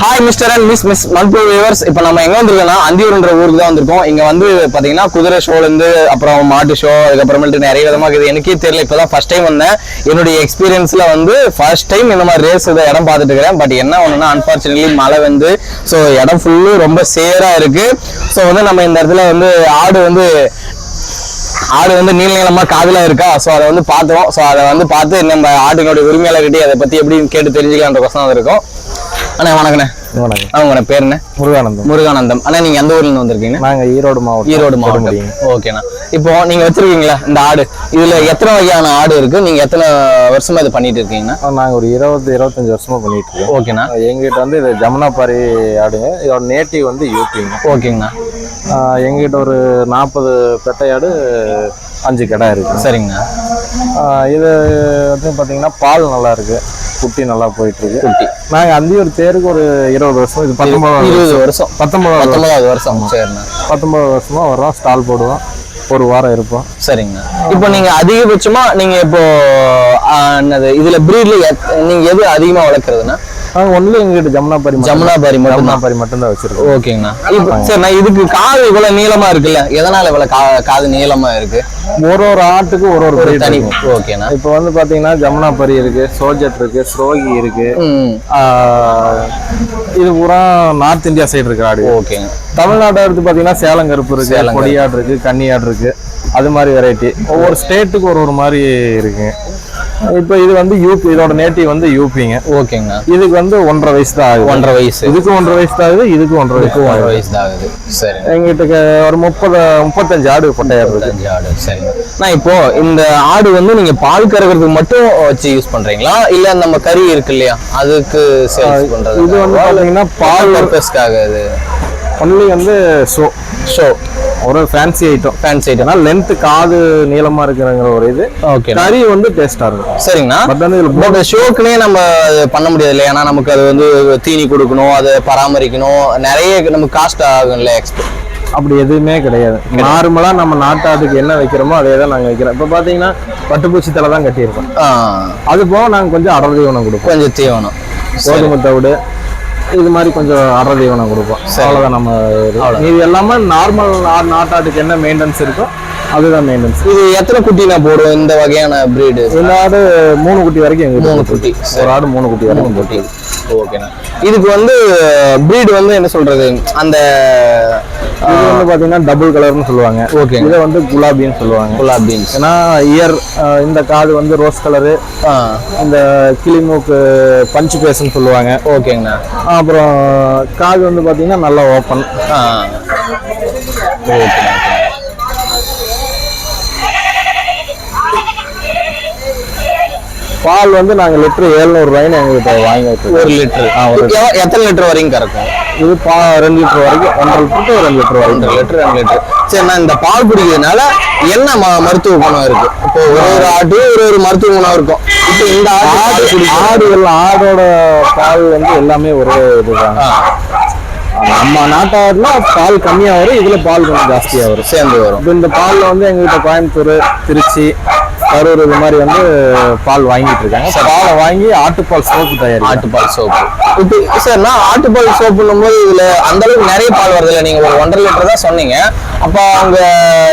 Hi mister and miss miss மல்பு viewers இப்போ நம்ம எங்கே வந்திருக்கோம்னா அந்தியூர்ன்ற ஊருக்கு தான் வந்திருக்கோம். இங்கே வந்து பார்த்தீங்கன்னா குதிரை ஷோலேருந்து அப்புறம் மாட்டு ஷோ அதுக்கப்புறமேட்டு நிறைய விதமாக இருக்குது. எனக்கே தெரியல இப்பதான் ஃபர்ஸ்ட் டைம் வந்தேன். என்னுடைய எக்ஸ்பீரியன்ஸில் வந்து ஃபர்ஸ்ட் டைம் இந்த மாதிரி ரேஸ் இதை இடம் பார்த்துட்டு இருக்கிறேன். பட் என்ன ஒன்றுனா அன்ஃபார்ச்சுனேட்லி மழை வந்து ஸோ இடம் ஃபுல்லு ரொம்ப சேராக இருக்குது ஸோ வந்து நம்ம இந்த இடத்துல வந்து ஆடு வந்து ஆடு வந்து நீல நீளமா காதுல இருக்கா? ஸோ அதை வந்து பார்த்தோம் ஸோ அதை வந்து பார்த்து நம்ம ஆடுகளுடைய உரிமையாளர்கிட்டே அதை பத்தி எப்படின்னு கேட்டு தெரிஞ்சுக்கலான்ற கொஸ்தான் இருக்கும். அண்ணா வணக்கண்ணே. வணக்கம். அவங்க பேருண்ணே முருகானந்தம். முருகானந்தம். அண்ணா நீங்க எந்த ஊர்ல இருந்து வந்திருக்கீங்க? நாங்க ஈரோடு மாவட்டம் ஈரோடு மாவட்டம். ஓகேண்ணா. இப்போ நீங்க வச்சிருக்கீங்களா இந்த ஆடு? இதுல எத்தனை வகையான ஆடு இருக்கு? நீங்க எத்தனை வருஷமா இது பண்ணிட்டு இருக்கீங்கண்ணா? நாங்க ஒரு இருபது இருபத்தஞ்சு வருஷமா பண்ணிட்டு இருக்கோம். ஓகேண்ணா. எங்கிட்ட வந்து இது ஜமுனாபாரி ஆடுங்க. இதோட நேட்டிவ் வந்து யூபிங்க. ஓகேங்கண்ணா. எங்கிட்ட ஒரு நாற்பது பெட்டை ஆடு அஞ்சு கடை இருக்கு. சரிங்கண்ணா. இது வந்து பாத்தீங்கன்னா பால் நல்லா இருக்கு. குட்டி நல்லா போயிட்டு இருக்கு குட்டி. நாங்க அந்தியூர் தேருக்கு ஒரு இருபது வருஷம் இது பத்தொன்பது இருபது வருஷம். பத்தொன்பது பத்தொன்பதாவது வருஷம். சரிண்ணா பத்தொன்பது வருஷமா வரோம் ஸ்டால் போடுவோம். ஒரு வாரம் இருப்போம். சரிங்கண்ணா இப்போ நீங்க அதிகபட்சமா நீங்க இப்போ என்னது இதுல பிரீட்ல நீங்க எது அதிகமா வளர்க்குறதுன்னா? நாங்க ஒன்லி எங்கிட்ட ஜமுனாபாரி ஜமுனாபாரி மட்டும் ஜமுனாபாரி மட்டும் தான் வச்சிருக்கோம். ஓகேங்கண்ணா. சரிண்ணா இதுக்கு காது இவ்வளவு நீளமா இருக்குல்ல? எதனால இவ்வளவு கா காது நீளமா இருக்கு? ஒரு ஒரு ஆட்டுக்கு ஒரு ஒரு தனி. ஓகேண்ணா. இப்போ வந்து பாத்தீங்கன்னா ஜமுனாபரி இருக்கு சோஜட் இருக்கு ஸ்ரோகி இருக்கு. இது பூரா நார்த் இந்தியா சைடு இருக்கு ஆடு. ஓகேங்க. தமிழ்நாட்டை எடுத்து பாத்தீங்கன்னா சேலம் கருப்பு இருக்கு கொடியாடு இருக்கு கன்னியாடு இருக்கு. அது மாதிரி வெரைட்டி ஒவ்வொரு ஸ்டேட்டுக்கு ஒரு ஒரு மாதிரி இருக்கு. இப்போ இது வந்து யூபி இதோட நேட்டிவ் வந்து யூபிங்க ஓகேங்கண்ணா. இதுக்கு வந்து ஒன்றரை வயசு தான் ஆகுது. ஒன்றரை வயசு. இதுக்கு ஒன்றரை வயசு தான் ஆகுது இதுக்கு ஒன்றரை வயசு ஒன்றரை வயசு தான் ஆகுது. சரி எங்கிட்ட ஒரு முப்பது முப்பத்தஞ்சு ஆடு கொட்டையாடு ஆடு சரி நான் இப்போ இந்த ஆடு வந்து நீங்க பால் கறக்கிறதுக்கு மட்டும் வச்சு யூஸ் பண்றீங்களா? இல்ல நம்ம கறி இருக்கு இல்லையா? அதுக்கு சேல்ஸ் பண்றது? இது வந்து பாத்தீங்கன்னா பால் பர்பஸ்க்காக இது? ஒன்லி வந்து ஷோ ஷோ ஒரு fancy item fancy item length காது நீளமா இருக்கிறங்கிற ஒரு இது. ஓகே கறி வந்து டேஸ்டா இருக்கும். சரிங்கண்ணா. பட் வந்து பட் ஷோக்குனே நம்ம பண்ண முடியாது இல்லையா ஏன்னா நமக்கு அது வந்து தீனி கொடுக்கணும் அதை பராமரிக்கணும். நிறைய நமக்கு காஸ்ட் ஆகும் இல்லை எக்ஸ்பெக்ட் அப்படி எதுவுமே கிடையாது. நார்மலா நம்ம நாட்டாட்டுக்கு என்ன வைக்கிறோமோ அதே தான் நாங்க வைக்கிறோம். இப்ப பாத்தீங்கன்னா பட்டுப்பூச்சி தலை தான் கட்டியிருக்கோம். அது போக நாங்க கொஞ்சம் அடர் தீவனம் கொடுப்போம். கொஞ்சம் தீவனம். கோதுமை தவிடு இது மாதிரி கொஞ்சம் அடர் தீவனம் கொடுப்போம். அவ்வளவுதான் நம்ம இது. இது எல்லாமே நார்மல் நாட்டாட்டுக்கு என்ன மெயின்டெனன்ஸ் இருக்கோ அதுதான் மெயின்டெனன்ஸ் இது எத்தனை குட்டி நான் போடுவோம்? இந்த வகையான பிரீடு இந்த ஆடு மூணு குட்டி வரைக்கும் எங்க மூணு குட்டி. ஒரு ஆடு மூணு குட்டி வரைக்கும் குட்டி. ஓகேண்ணா. இதுக்கு வந்து பிரீடு வந்து என்ன சொல்றது? அந்த இது வந்து பாத்தீங்கன்னா டபுள் கலர்னு சொல்லுவாங்க. ஓகே இதை வந்து குலாபின்னு சொல்லுவாங்க. குலாப் பீன்ஸ் ஏன்னா இயர் இந்த காது வந்து ரோஸ் கலரு இந்த கிளிமூக்கு பஞ்சு பேஸ்ன்னு சொல்லுவாங்க. ஓகேங்கண்ணா. அப்புறம் காது வந்து பாத்தீங்கன்னா நல்லா ஓப்பன் ஓகே பால் வந்து நாங்க லிட்டர் எங்ககிட்ட வாங்கி வச்சிருக்கோம். ஒரு லிட்டர். ஒரு எத்தனை லிட்டர் வரைக்கும் கறக்கும்? இது பா ரெண்டு லிட்டர் வரைக்கும். ஒன்றரை லிட்டர் to ரெண்டு லிட்டர் வரைக்கும். லிட்டர் ரெண்டு லிட்டர். சரி நான் இந்த பால் குடிக்கிறதுனால என்ன மருத்துவ குணம் இருக்கு? இப்போ ஒரு ஒரு ஆட்டு ஒரு ஒரு மருத்துவ குணம் இருக்கும். இப்போ இந்த ஆடு ஆடு பால் குடிக்கும் ஆடு எல்லாம் ஆடோட பால் வந்து எல்லாமே ஒரே இதுதான். நம்ம நாட்டாடுனா பால் கம்மியா வரும் இதுல பால் கொஞ்சம் ஜாஸ்தியா வரும். சேர்ந்து வரும். இப்போ இந்த பால்ல வந்து எங்ககிட்ட கோயம்புத்தூர் திருச்சி கரூர் இது மாதிரி வந்து பால் வாங்கிட்டு இருக்காங்க. பாலை வாங்கி ஆட்டுப்பால் சோப்பு தயாரிக்கும் ஆட்டுப்பால் சோப்பு இப்போ சார் நான் ஆட்டுப்பால் சோப்புன்னும் போது இதுல அந்த அளவுக்கு நிறைய பால் வருது இல்ல. நீங்க ஒரு ஒன்றரை லிட்டர் தான் சொன்னீங்க. அப்போ அவங்க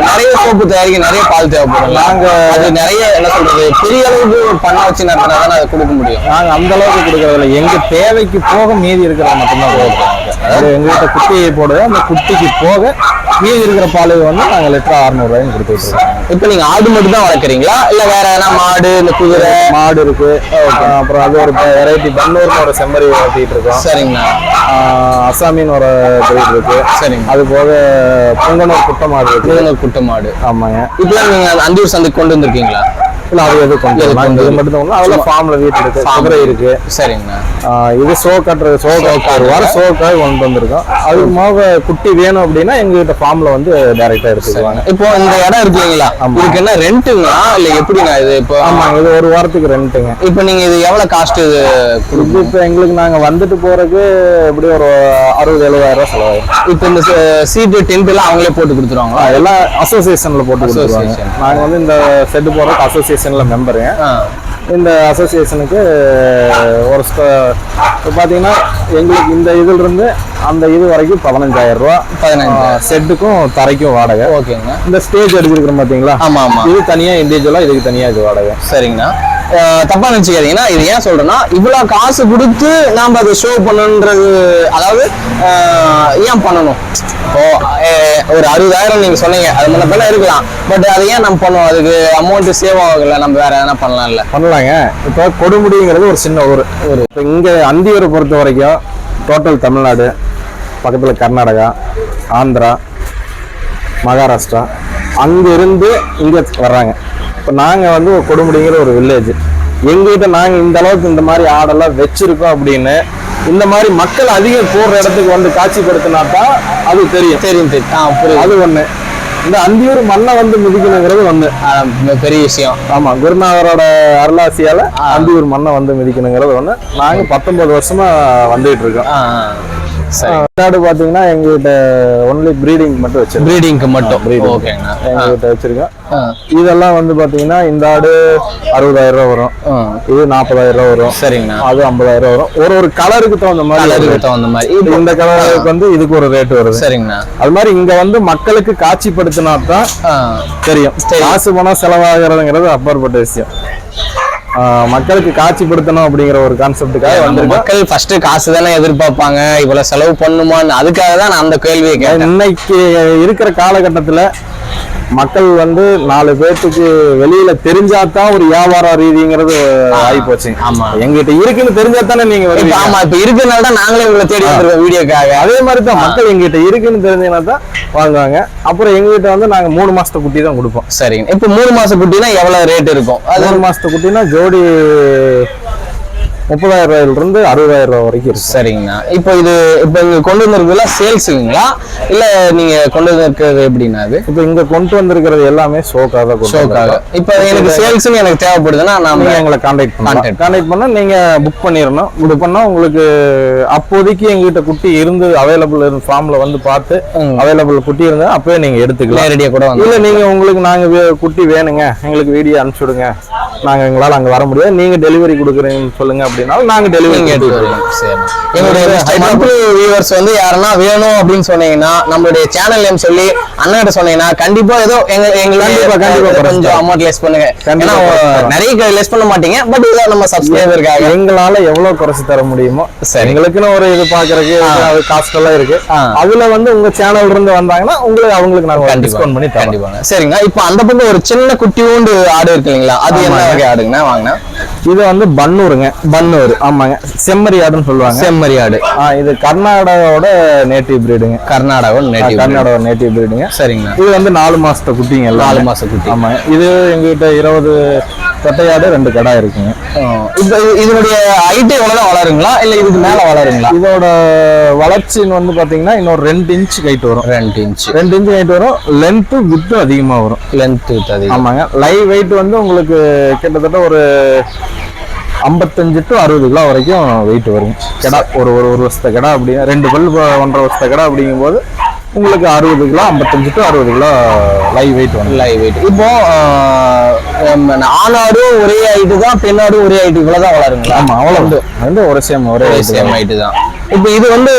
நிறைய சோப்பு தயாரிக்க நிறைய பால் தேவைப்படும். நாங்க அது நிறைய என்ன சொல்றது பெரிய அளவுக்கு பண்ண வச்சு நடத்தினா தானே அதை கொடுக்க முடியும். நாங்க அந்த அளவுக்கு கொடுக்கறதில்ல எங்க தேவைக்கு போக மீதி இருக்கிறத மட்டும்தான் கொடுப்போம் அது எங்ககிட்ட குட்டியை போடுது அந்த குட்டிக்கு போக மீதி இருக்கிற பால் வந்து நாங்க லிட்டர் அறுநூறுவாயும் கொடுத்துட்டு இருக்கோம் இப்போ நீங்க ஆடு மட்டும் தான் வளர்க்குறீங்களா? இல்ல வேற எதனா மாடு இந்த குதிரை? மாடு இருக்கு. அப்புறம் அது ஒரு வெரைட்டி பன்னூர்னு ஒரு செம்மறி வளர்த்திட்டு இருக்கோம். சரிங்கண்ணா. அசாமின்னு ஒரு breed இருக்கு. சரிங்க அது போக பொங்கனூர் குட்டை மாடு இருக்கு. இதுங்க குட்டை மாடு. ஆமாங்க. இப்பெல்லாம் நீங்க அந்த அந்தியூர் சந்தைக்கு கொண்டு வந்திருக்கீங்களா? இல்ல அது எது. கொண்டு இது. மட்டும் தான் அதுல ஃபார்ம்ல வீட்டு இருக்கு. குதிரை இருக்கு. சரிங்கண்ணா. இது சோ கட்டுறது சோ ஒரு வாரம் சோக்காக கொண்டு வந்திருக்கோம். அது போக குட்டி வேணும் அப்படின்னா எங்ககிட்ட ஃபார்ம்ல வந்து டைரக்டா எடுத்துக்குவாங்க. இப்போ இந்த இடம் இருக்கு இல்லைங்களா இதுக்கு என்ன ரெண்ட்டுங்களா இல்ல எப்படிண்ணா இது இப்போ ஆமா இது ஒரு வாரத்துக்கு ரெண்டுங்க இப்போ நீங்க இது எவ்வளவு காஸ்ட் இது இது இப்போ எங்களுக்கு நாங்க வந்துட்டு போறதுக்கு எப்படி ஒரு அறுபது எழுபதாயிரம் செலவாகும். இப்போ இந்த சீட்டு டென்ட் எல்லாம் அவங்களே போட்டு கொடுத்துருவாங்களா? எல்லாம் அசோசியேஷன்ல போட்டு கொடுத்துருவாங்க. Association. நாங்க வந்து இந்த செட்டு போறதுக்கு அசோசியேஷன்ல மெம்பருங்க இந்த அசோசியேஷனுக்கு ஒரு பார்த்தீங்கன்னா எங்களுக்கு இந்த இதுல இருந்து அந்த இது வரைக்கும் பதினஞ்சாயிரம் ரூபா. பதினஞ்சு. செட்டுக்கும் தரைக்கும் வாடகை. ஓகேங்க. இந்த ஸ்டேஜ் எடுத்துருக்கிறோம் பாத்தீங்களா? ஆமா ஆமா. இது தனியா இண்டிவிஜுவலா இதுக்கு தனியா இது வாடகை. சரிங்கண்ணா. தப்பா நினைச்சுக்காதீங்கன்னா இது ஏன் சொல்றேன்னா இவ்வளவு காசு கொடுத்து நாம அதை ஷோ பண்ணணுன்றது அதாவது ஏன் பண்ணணும்? இப்போ ஒரு அறுபதாயிரம் நீங்க சொன்னீங்க அது முன்ன பின்ன இருக்கலாம். பட் அதை ஏன் நம்ம பண்ணுவோம்? அதுக்கு அமௌண்ட் சேவ் ஆகல நம்ம வேற எதனா பண்ணலாம்ல. பண்ணலாங்க. இப்போ கொடுமுடிங்கிறது ஒரு சின்ன ஊர் ஒரு இப்போ இங்கே அந்தியூரை பொறுத்த வரைக்கும் டோட்டல் தமிழ்நாடு பக்கத்தில் கர்நாடகா ஆந்திரா மகாராஷ்டிரா அங்கிருந்து இங்கே வர்றாங்க. இப்போ நாங்கள் வந்து கொடுமுடிங்கிற ஒரு வில்லேஜ் எங்ககிட்ட நாங்கள் இந்த அளவுக்கு இந்த மாதிரி ஆடெல்லாம் வச்சிருக்கோம் அப்படின்னு இந்த மாதிரி மக்கள் அதிகம் போடுற இடத்துக்கு வந்து காட்சிப்படுத்தினா தான் அது தெரியும். தெரியும் தெரியும். அது ஒண்ணு. இந்த அந்தியூர் மண்ணை வந்து மிதிக்கணுங்கிறது ஒண்ணு. ஆஹ் பெரிய விஷயம். ஆமா குருநாதரோட அருளாசியால அந்தியூர் மண்ணை வந்து மிதிக்கணுங்கிறது ஒண்ணு. நாங்க பத்தொன்பது வருஷமா வந்துட்டு இருக்கோம். ஆடு பாத்தீங்கன்னா எங்ககிட்ட ஒன்லி ப்ரீடிங் மட்டும் வச்சிருக்கோம். ப்ரீடிங்க்கு மட்டும். ஓகேங்கண்ணா எங்ககிட்ட வச்சிருக்கோம். இதெல்லாம் வந்து பாத்தீங்கன்னா இந்த ஆடு அறுபதாயிரம் ரூபா வரும். இது நாற்பதாயிரம் ரூபா வரும். சரிங்கண்ணா. அது ஐம்பதாயிரம் வரும். ஒரு ஒரு கலருக்கு தகுந்த மாதிரி கலருக்கு தகுந்த மாதிரி. இந்த கலருக்கு வந்து இதுக்கு ஒரு ரேட் வருது. சரிங்கண்ணா. அது மாதிரி இங்க வந்து மக்களுக்கு காட்சிப்படுத்தினா தான் தெரியும். காசு பணம் செலவாகிறதுங்கிறது அப்பாற்பட்ட விஷயம். மக்களுக்கு காட்சிப்படுத்தணும் அப்படிங்கிற ஒரு கான்செப்டுக்காக வந்திருக்கோம் மக்கள் ஃபர்ஸ்ட் காசு தானே எதிர்பார்ப்பாங்க. இவ்வளவு செலவு பண்ணுமான்னு அதுக்காக தான் நான் அந்த கேள்வியை கேட்டேன். இன்னைக்கு இருக்கிற காலகட்டத்துல மக்கள் வந்து நாலு பேர்த்துக்கு வெளியில தெரிஞ்சாதான் ஒரு வியாபார ரீதிங்கிறது ஆகி போச்சு ஆமா. எங்கிட்ட இருக்குன்னு தெரிஞ்சாதானே நீங்க ஆமா இப்ப இருக்கிறனால தான் நாங்களே உங்களை தேடி வந்திருக்கோம் வீடியோக்காக. அதே மாதிரி தான் மக்கள் எங்கிட்ட இருக்குன்னு தெரிஞ்சீங்கன்னா தான் வாங்குவாங்க. அப்புறம் எங்ககிட்ட வந்து நாங்க மூணு மாசத்து குட்டி தான் கொடுப்போம். சரிங்க. இப்ப மூணு மாசம் குட்டினா எவ்வளவு ரேட் இருக்கும்? அது மூணு மாசத்து குட்டினா ஜோடி முப்பதாயிரம் ரூபாயில இருந்து அறுபதாயிரம் ரூபாய் வரைக்கும் இருக்கு சரிங்கண்ணா. இப்போ இது இப்போ இங்க கொண்டு வந்திருக்கிறதுல சேல்ஸுங்களா? இல்ல நீங்க கொண்டு வந்திருக்கிறது எப்படின்னா அது இப்போ இங்க கொண்டு வந்திருக்கிறது எல்லாமே ஷோக்காக தான் ஷோக்காக. இப்போ எனக்கு சேல்ஸ்னு எனக்கு தேவைப்படுதுன்னா நாம எங்களை கான்டாக்ட் பண்ணலாம். Contact. கான்டாக்ட் பண்ணா நீங்க புக் பண்ணிடணும். புக் பண்ணா உங்களுக்கு அப்போதைக்கு எங்ககிட்ட குட்டி இருந்து அவைலபிள் இருந்து ஃபார்ம்ல வந்து பார்த்து. அவைலபிள் குட்டி இருந்தா அப்பவே நீங்க எடுத்துக்கலாம். நேரடியா கூட இல்ல நீங்க உங்களுக்கு நாங்க வே- குட்டி வேணுங்க. எங்களுக்கு வீடியோ அனுப்பிச்சு விடுங்க நாங்க எங்களால அங்க வர முடியாது. நீங்க டெலிவரி கொடுக்குறீங்கன்னு சொல்லுங்க. அப்படின்னாலும் நாங்க டெலிவரி எடுத்து வருவீங்க. சரி. எங்களுடைய வியூவர்ஸ் வந்து யாருன்னா வேணும் அப்படின்னு சொன்னீங்கன்னா நம்மளுடைய சேனல் நேம் சொல்லி அண்ணன் சொன்னீங்கன்னா கண்டிப்பா ஏதோ எங்க எங்களுக்கு கண்டிப்பா, கொஞ்சம். அமௌண்ட் லெஸ் பண்ணுங்க ஏன்னா. நிறைய லெஸ் பண்ண மாட்டீங்க பட் இதோ நம்ம சப்ஸ்கிரைபருக்காக எங்களால எவ்வளவு குறைச்சு தர முடியுமோ சரி. எங்களுக்குன்னு ஒரு இது பாக்குறதுக்கு அது காஸ்ட் எல்லாம் இருக்கு. அதுல வந்து உங்க சேனல்ல இருந்து வந்தாங்கன்னா உங்களுக்கு அவங்களுக்கு நாங்க டிஸ்கவுண்ட் பண்ணி தரோம் கண்டிப்பாங்க சரிங்க இப்போ அந்த பக்கம் ஒரு சின்ன குட்டியூண்டு ஆடு இருக்கு இல்லைங்களா அது என்ன வகை ஆடுங்கண்ணா வாங்கினா இது வந்து பன்னூருங்க பன்னூர் ஆமாங்க. செம்மறி ஆடுன்னு சொல்லுவாங்க. செம்மறி ஆடு ஆ, இது கர்நாடகாவோட நேட்டிவ் பிரீடுங்க கர்நாடகா நேட்டிவ் கர்நாடகா நேட்டிவ் பிரீடுங்க சரிங்கண்ணா இது வந்து நாலு மாசத்த குட்டிங்க நாலு மாச குட்டி. ஆமாங்க இது எங்ககிட்ட இருபது தொட்டையாடு ரெண்டு கடா இருக்குங்க. இப்போ இது- இதனுடைய ஹைட் எவ்வளவுதான் வளருங்களா? இல்ல இதுக்கு மேல வளருங்களா? இதோட வளர்ச்சின்னு வந்து பாத்தீங்கன்னா இன்னொரு ரெண்டு இன்ச் கைட் வரும். ரெண்டு இன்ச் ரெண்டு இன்ச் கைட் வரும். லென்த்து வித்தும் அதிகமா வரும். லென்த் அது ஆமாங்க. லைவ் வெயிட் வந்து உங்களுக்கு கிட்டத்தட்ட ஒரு ஐம்பத்தஞ்சு டு அறுபது கிலோ வரைக்கும் வெயிட் வரும். கிடா ஒரு ஒரு ஒரு வருஷத்த கிடா அப்படி ரெண்டு பல் ஒன்றரை வருஷத்த கிடா அப்படிங்கும்போது உங்களுக்கு அறுபது கிலோ ஐம்பத்தஞ்சு டு அறுபது கிலோ லைவ் வெயிட் வரும். லைவ் வெயிட் இப்போ ஆணாடும் ஒரே ஹைட்டு தான் பெண்ணாடும் ஒரே ஹைட்டு இவ்வளவுதான் வளருங்களா? ஆமா அவ்வளோ வந்து ஒரு சேம் ஒரே சேம் ஹைட்டு தான். இப்போ இது வந்து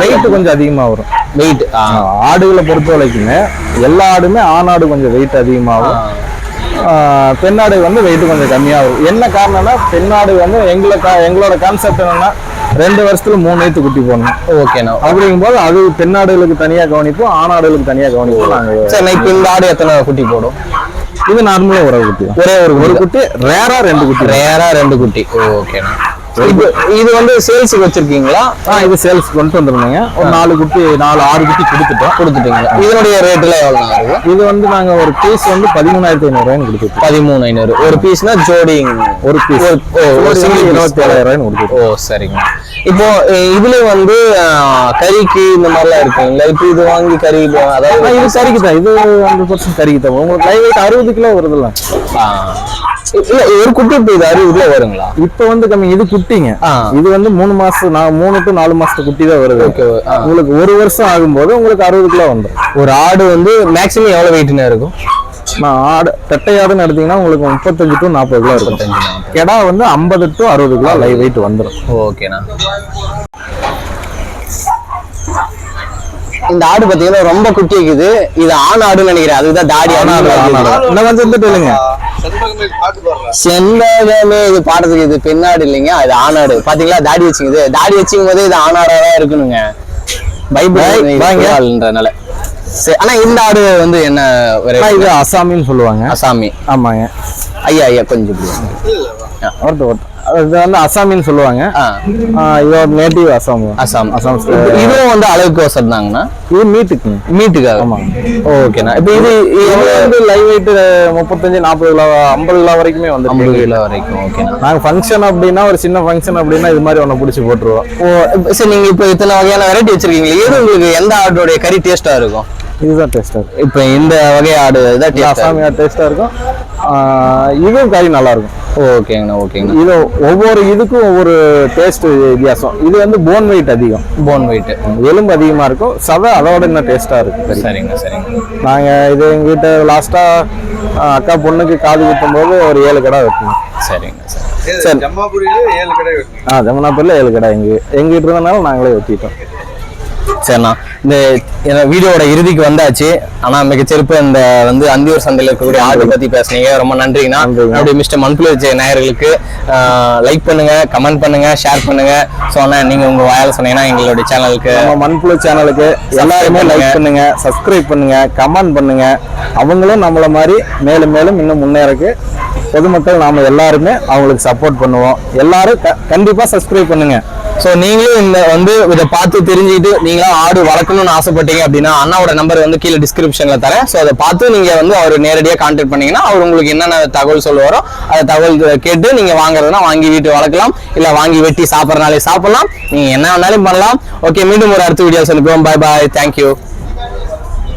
வெயிட் கொஞ்சம் அதிகமா வரும். வெயிட் ஆடுகளை பொறுத்த வரைக்குமே எல்லா ஆடுமே ஆணாடு கொஞ்சம் வெயிட் அதிகமாகும் பெண்ணாடு வந்து வெயிட் கொஞ்சம் கம்மியாகும். என்ன காரணம்னா பெண்ணாடு வந்து எங்களை கா- எங்களோட கான்செப்ட் என்னன்னா ரெண்டு வருஷத்துல மூணு வயிற்று குட்டி போடணும். ஓகேண்ணா அப்படிங்கும்போது அது பெண்ணாடுகளுக்கு தனியா கவனிப்போம் ஆணாடுகளுக்கு தனியா கவனிப்போம். நாங்க சரி இப்போ இந்த ஆடு எத்தனை குட்டி போடும்? இது நார்மலா ஒரு குட்டி. ஒரே ஒரு ஒரு குட்டி ரேரா ரெண்டு குட்டி. ரேரா ரெண்டு குட்டி. ஓகேண்ணா இது வந்து சேல்ஸுக்கு வச்சிருக்கீங்களா? ஆ இது சேல்ஸ் கொண்டு வந்துருந்தீங்க ஒரு நாலு குட்டி நாலு ஆறு குட்டி கொடுத்துட்டோம். கொடுத்துட்டீங்க. இதனுடைய ரேட்ல எவ்வளோ இருக்கு? இது வந்து நாங்க ஒரு பீஸ் வந்து பதிமூணாயிரத்தி ஐநூறுரூவாய்னு கொடுத்துட்டோம் பதிமூணு ஐநூறு. ஒரு பீஸ்னா ஜோடி ஒரு பீஸ் ஒரு piece. இருபத்தி ஏழாயிரம் கொடுத்துட்டோம் ஓ சரிங்க. இப்போ இதுல வந்து கறிக்கு இந்த மாதிரிலாம் இருக்குங்களா? இப்போ இது வாங்கி கறி அதாவது இது கறிக்கு தான். இது ஹண்ட்ரட் பர்சன்ட் கறிக்கு தான். உங்களுக்கு லைவ் அறுபது கிலோ வருதுல்ல. இல்ல ஒரு குட்டி இப்போ இது அறுபதுல வருங்களா? இப்போ வந்து கம்மி இது குட்டிங்க. இது வந்து மூணு மாசம் நான் மூணு டு நாலு மாசத்து குட்டி தான் வருது. உங்களுக்கு ஒரு வருஷம் ஆகும்போது உங்களுக்கு அறுபது கிலோ வந்துடும் ஒரு ஆடு வந்து மேக்ஸிமம் எவ்வளவு வெயிட்னா இருக்கும்? நான் ஆடு பெட்டை ஆடுன்னு எடுத்தீங்கன்னா உங்களுக்கு முப்பத்தஞ்சு டு நாற்பது கிலோ இருக்கும். கெடா வந்து ஐம்பது டு அறுபது கிலோ லைவ் வெயிட் வந்துடும் ஓகேண்ணா இந்த ஆடு பாத்தீங்கன்னா ரொம்ப குட்டி இருக்குது. இது ஆண் ஆடுன்னு நினைக்கிறேன். அதுதான் தாடி கொஞ்சம் இருந்துட்டு இல்லைங்க. செண்பகமே இது பாடுறதுக்கு இது பெண்ணாடு இல்லைங்க. அது ஆணாடு பாத்தீங்களா? தாடி வச்சுக்குது. தாடி வச்சுக்கும் போது இது ஆணாடா தான் இருக்கணுங்க. பைபிள் வாங்க. வாங்கன்றனால சரி ஆனா இந்த ஆடு வந்து என்ன? இது அசாமின்னு சொல்லுவாங்க. அசாமி. ஆமாங்க. ஐயா ஐயா கொஞ்சம். ஒருத்த ஒருத்த இது வந்து அசாமின்னு சொல்லுவாங்க. ஆ, இதோட நேட்டிவ் அசாம். அசாம் அசாம் இதுவும் வந்து அளவுக்கு வசந்தாங்கண்ணா இது மீட்டுக்குங்க. மீட்டுக்காக? ஆமாங்க. ஓகேண்ணா. இப்போ இது இது வந்து லைவ் வெயிட் முப்பத்தஞ்சு நாற்பது கிலோ ஐம்பது கிலோ வரைக்குமே வந்து ஐம்பது கிலோ வரைக்கும் ஓகேண்ணா. நாங்க ஃபங்க்ஷன் அப்படின்னா ஒரு சின்ன ஃபங்க்ஷன் அப்படின்னா இது மாதிரி ஒன்று பிடிச்சி போட்டுருவோம். ஓ சரி நீங்க இப்போ இத்தனை வகையான வெரைட்டி வச்சிருக்கீங்களே எது உங்களுக்கு எந்த ஆட்டோடைய கறி டேஸ்டா இருக்கும்? இதுதான் டேஸ்டா இருக்கும். இப்போ இந்த வகை ஆடு தான் இது டேஸ்டா அசாமியா டேஸ்டா இருக்கும். இதுவும் கறி நல்லா இருக்கும். ஓகேங்கண்ணா ஓகேங்கண்ணா. இது ஒவ்வொரு இதுக்கும் ஒவ்வொரு டேஸ்ட் வித்தியாசம். இது வந்து போன் வெயிட் அதிகம். போன் வெயிட் எலும்பு அதிகமா இருக்கும். சதை அதோட இன்னும் டேஸ்டா இருக்கும் சரிங்க சரிங்க நாங்க இது எங்கிட்ட லாஸ்டா அக்கா பொண்ணுக்கு காது குத்தும் போது ஒரு ஏழு கடை வெட்டணும் சரிங்க சரி. ஜம்மாபுரியில ஏழு கடை ஆ ஜமுனாப்பூர்ல ஏழு கடை எங்க எங்கிட்ட இருந்தனால நாங்களே வெட்டிட்டோம் சரிண்ணா. இந்த வீடியோவோட இறுதிக்கு வந்தாச்சு. ஆனா மிகச்சிறப்பு இந்த வந்து அந்தியூர் சந்தையில் இருக்கக்கூடிய ஆடு பத்தி பேசுனீங்க. ரொம்ப நன்றிங்கண்ணா. நன்றிங்க. அப்படி மிஸ்டர் மண்புலி விஜய் நேயர்களுக்கு லைக் பண்ணுங்க கமெண்ட் பண்ணுங்க ஷேர் பண்ணுங்க. ஸோ அண்ணா நீங்க உங்க வாயால சொன்னீங்கன்னா எங்களுடைய சேனலுக்கு மண்புழு சேனலுக்கு எல்லாருமே. லைக் பண்ணுங்க. சப்ஸ்கிரைப் பண்ணுங்க கமெண்ட் பண்ணுங்க. அவங்களும் நம்மள மாதிரி மேலும் மேலும் இன்னும் முன்னேறக்கு பொதுமக்கள் நாம எல்லாருமே அவங்களுக்கு சப்போர்ட் பண்ணுவோம். எல்லாரும் கண்டிப்பா சப்ஸ்கிரைப் பண்ணுங்க. ஸோ நீங்களும் இந்த வந்து இதை பார்த்து தெரிஞ்சுக்கிட்டு நீங்களும் ஆடு வளர்க்கணும்னு ஆசைப்பட்டீங்க அப்படின்னா அண்ணாவோட நம்பர் வந்து கீழே டிஸ்கிரிப்ஷனில் தரேன். ஸோ அதை பார்த்து நீங்கள் வந்து அவர் நேரடியாக கான்டாக்ட் பண்ணீங்கன்னா அவர் உங்களுக்கு என்னென்ன தகவல் சொல்லுவாரோ அதை தகவல் கேட்டு நீங்கள் வாங்குறதுனா வாங்கி வீட்டு வளர்க்கலாம். இல்லை வாங்கி வெட்டி சாப்பிட்றனாலே சாப்பிடலாம். நீங்கள் என்ன வேணாலும் பண்ணலாம். ஓகே மீண்டும் ஒரு அடுத்த வீடியோ சொல்லிப்போம் பை பாய் தேங்க்யூ